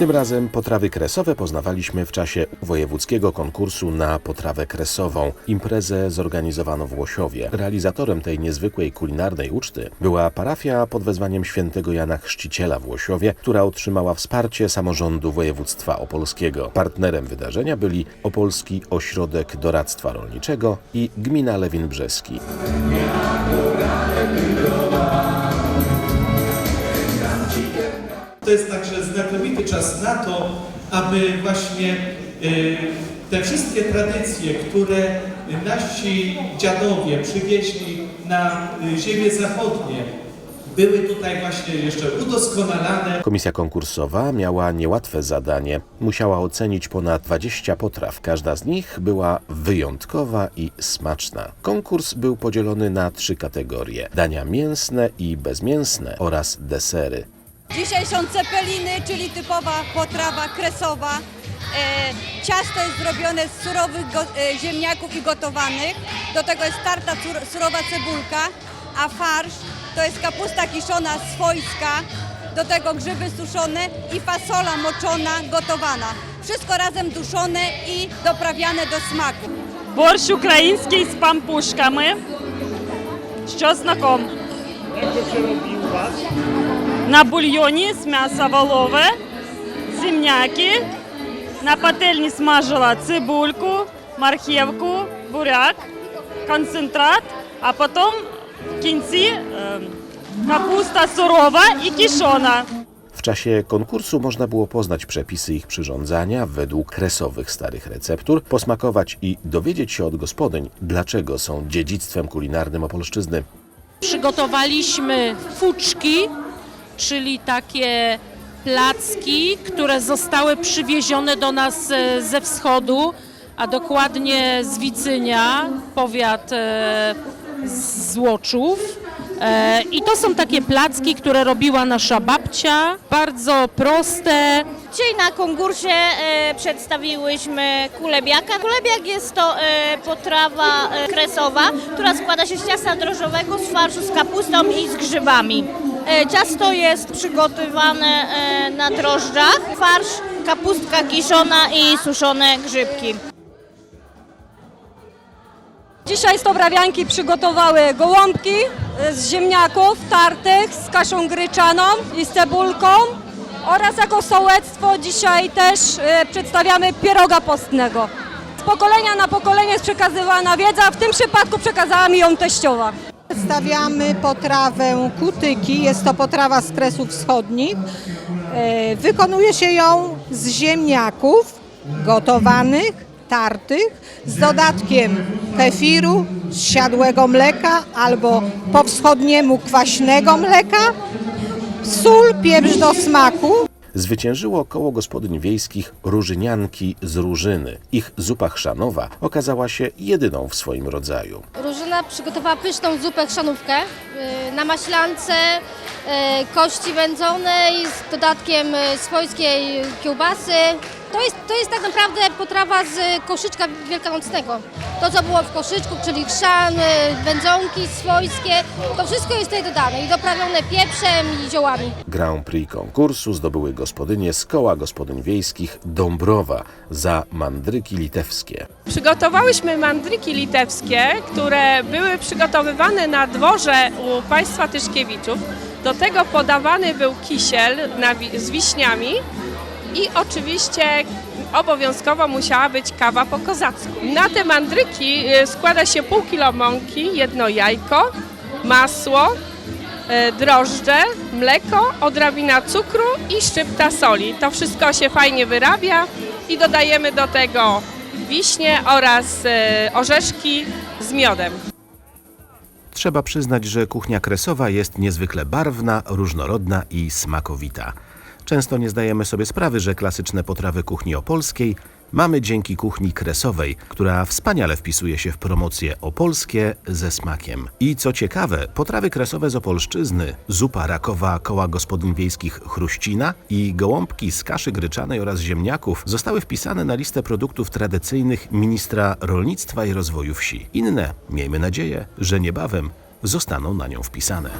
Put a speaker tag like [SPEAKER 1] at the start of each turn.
[SPEAKER 1] Tym razem potrawy kresowe poznawaliśmy w czasie wojewódzkiego konkursu na potrawę kresową. Imprezę zorganizowano w Łosiowie. Realizatorem tej niezwykłej kulinarnej uczty była parafia pod wezwaniem świętego Jana Chrzciciela w Łosiowie, która otrzymała wsparcie samorządu województwa opolskiego. Partnerem wydarzenia byli Opolski Ośrodek Doradztwa Rolniczego i Gmina Lewin Brzeski.
[SPEAKER 2] To jest także znakomity czas na to, aby właśnie y, te wszystkie tradycje, które nasi dziadowie przywieźli na y, ziemię zachodnie, były tutaj właśnie jeszcze udoskonalane.
[SPEAKER 1] Komisja konkursowa miała niełatwe zadanie. Musiała ocenić ponad 20 potraw. Każda z nich była wyjątkowa i smaczna. Konkurs był podzielony na trzy kategorie: dania mięsne i bezmięsne oraz desery.
[SPEAKER 3] Dzisiaj są cepeliny, czyli typowa potrawa kresowa. E, ciasto jest zrobione z surowych go, e, ziemniaków i gotowanych. Do tego jest tarta sur, surowa cebulka, a farsz to jest kapusta kiszona swojska, do tego grzyby suszone i fasola moczona, gotowana. Wszystko razem duszone i doprawiane do smaku.
[SPEAKER 4] Борщ український з пампушками, з чесноком. На бульйоні з м'яса волове, земняки. На пательні смажила цибульку, мархівку, буряк, концентрат, а потім в кінці е, капуста сурова і кішона.
[SPEAKER 1] W czasie konkursu można było poznać przepisy ich przyrządzania według kresowych starych receptur, posmakować i dowiedzieć się od gospodyń, dlaczego są dziedzictwem kulinarnym Opolszczyzny.
[SPEAKER 5] Przygotowaliśmy fuczki, czyli takie placki, które zostały przywiezione do nas e, ze wschodu, a dokładnie z Wicynia, powiat e, Złoczów. E, I to są takie placki, które robiła nasza babcia, bardzo proste,
[SPEAKER 6] Dzisiaj na konkursie przedstawiłyśmy kulebiaka. Kulebiak jest to potrawa kresowa, która składa się z ciasta drożdżowego, z farszu z kapustą i z grzybami. E, ciasto jest przygotowane e, na drożdżach, farsz, kapustka kiszona i suszone grzybki.
[SPEAKER 3] Dzisiaj stobrawianki przygotowały gołąbki e, z ziemniaków tartych z kaszą gryczaną i z cebulką oraz jako sołectwo dzisiaj też przedstawiamy pieroga postnego. Z pokolenia na pokolenie jest przekazywana wiedza, w tym przypadku przekazała mi ją teściowa.
[SPEAKER 7] Przedstawiamy potrawę kutyki. Jest to potrawa z Kresów Wschodnich. E, Wykonuje się ją z ziemniaków gotowanych, tartych, z dodatkiem kefiru, siadłego mleka albo po wschodniemu kwaśnego mleka, sól, pieprz do smaku.
[SPEAKER 1] Zwyciężyło koło gospodyń wiejskich Różynianki z Różyny. Ich zupa chrzanowa okazała się jedyną w swoim rodzaju.
[SPEAKER 8] Różyna przygotowała pyszną zupę chrzanówkę yy, na maślance, yy, kości wędzonej z dodatkiem yy, swojskiej kiełbasy. To jest, to jest tak naprawdę potrawa z koszyczka wielkanocnego. To, co było w koszyczku, czyli chrzan, yy, wędzonki swojskie, to wszystko jest tutaj dodane i doprawione pieprzem i ziołami.
[SPEAKER 1] Grand Prix konkursu zdobyły gospodynie z koła gospodyń wiejskich Dąbrowa za mandryki litewskie.
[SPEAKER 4] Przygotowałyśmy mandryki litewskie, które były przygotowywane na dworze u państwa Tyszkiewiczów. Do tego podawany był kisiel z wiśniami i oczywiście obowiązkowo musiała być kawa po kozacku. Na te mandryki e, składa się pół kilo mąki, jedno jajko, masło, e, drożdże, mleko, odrobina cukru i szczypta soli. To wszystko się fajnie wyrabia i dodajemy do tego wiśnie oraz e, orzeszki z miodem.
[SPEAKER 1] Trzeba przyznać, że kuchnia kresowa jest niezwykle barwna, różnorodna i smakowita. Często nie zdajemy sobie sprawy, że klasyczne potrawy kuchni opolskiej mamy dzięki kuchni kresowej, która wspaniale wpisuje się w promocję opolskie ze smakiem. I co ciekawe, potrawy kresowe z Opolszczyzny, zupa rakowa koła gospodyń wiejskich Chruścina i gołąbki z kaszy gryczanej oraz ziemniaków zostały wpisane na listę produktów tradycyjnych ministra rolnictwa i rozwoju wsi. Inne, miejmy nadzieję, że niebawem zostaną na nią wpisane.